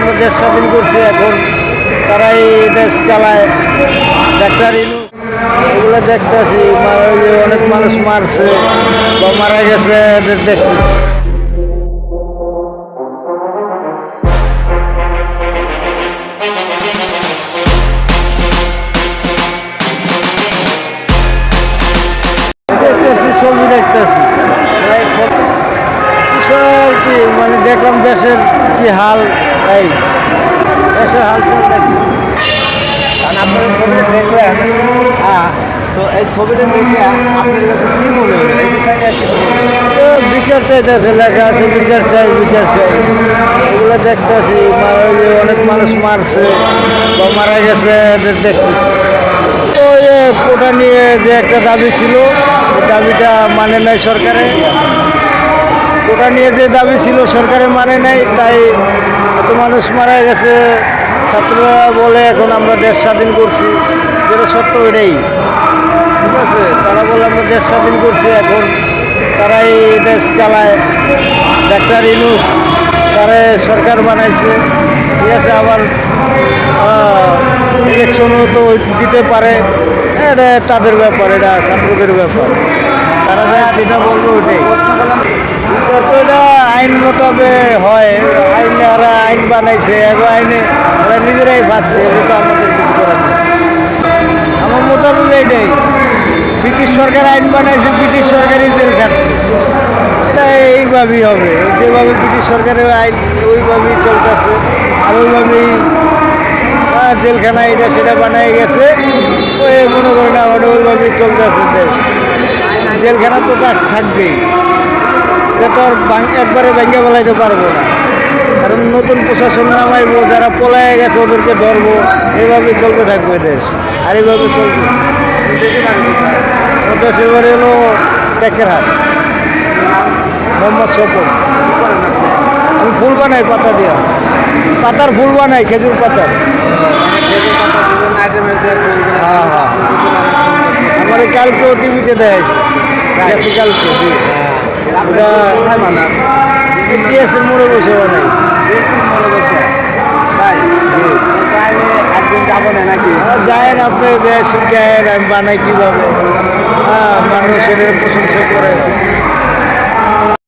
আমরা দেশ স্বাধীন করছি, এখন তারাই দেশ চালায়। ডাক্তার এগুলো দেখতেছি অনেক মানুষ মারছে বা মারা গেছে দেখতেছি। দেখতেছি, ছবি দেখতেছি। মানে দেখলাম দেশের কি হাল, এই দেশের হাল চাল দেখি। কারণ আপনাদের হ্যাঁ তো এই ছবিটা দেখে কি মনে হলো? এই লেখা আছে, বিচার চাই বিচার চাই। এগুলো দেখতেছি অনেক মানুষ মারছে বা মারা গেছে, এদের দেখতেছি। তো কোটা নিয়ে যে একটা দাবি ছিল দাবিটা মানে নাই সরকারে কোটা নিয়ে যে দাবি ছিল সরকারে মানে নাই, তাই এত মানুষ মারা গেছে। ছাত্ররা বলে, এখন আমরা দেশ স্বাধীন করছি। যেটা সত্য এটাই ঠিক আছে? তারা বলে, আমরা দেশ স্বাধীন করছি, এখন তারাই দেশ চালায়। ডাক্তার ইনুস তারা সরকার বানাইছে। ঠিক আছে? আবার ইলেকশনও তো দিতে পারে। এটা তাদের ব্যাপার, এটা ছাত্রদের ব্যাপার। তারা যেটা বলবে ওইটাই। এটা মোতাবে হয়, আইন ওরা আইন বানাইছে, এগো আইনে ওরা নিজেরাই পাচ্ছে এটা তো আমাদের কিছু করার আমার মোতাবেক এটাই, ব্রিটিশ সরকার আইন বানাইছে, ব্রিটিশ সরকারই জেল খাটছে। এটা এইভাবেই হবে, যেভাবে ব্রিটিশ সরকারের আইন ওইভাবেই চলতেছে, আর ওইভাবেই জেলখানা এটা সেটা বানাই গেছে, ওই মনে করেন আমার ওইভাবেই চলতেছে দেশ। জেলখানা তো থাক- থাকবেই। এটা তো আর একবারে ভেঙে ফেলাইতে পারব না। কারণ নতুন প্রশাসন নামাইবো যারা পলায় গেছে ওদেরকে ধরবো এইভাবে চলতে থাকবে দেশ আর এইভাবে চলতেছে দেশে বাড়ি হলো টেকের হাট। মোহাম্মদ সফর? আমি ফুল বানাই পাতা দিয়া। পাতার ফুল বানাই খেজুর পাতার। হ্যাঁ, হ্যাঁ। আমার কালকেও টিভিতে গেছে কালকে জি। আপনারা কোথায় বানান টিএসের মোড়ে বসে বানাই দেখছেন বসে। তাই? তো তাইলে একদিন যাব না নাকি? যায় না আপনি বানাই কীভাবে? হ্যাঁ মানুষ প্রশংসা করে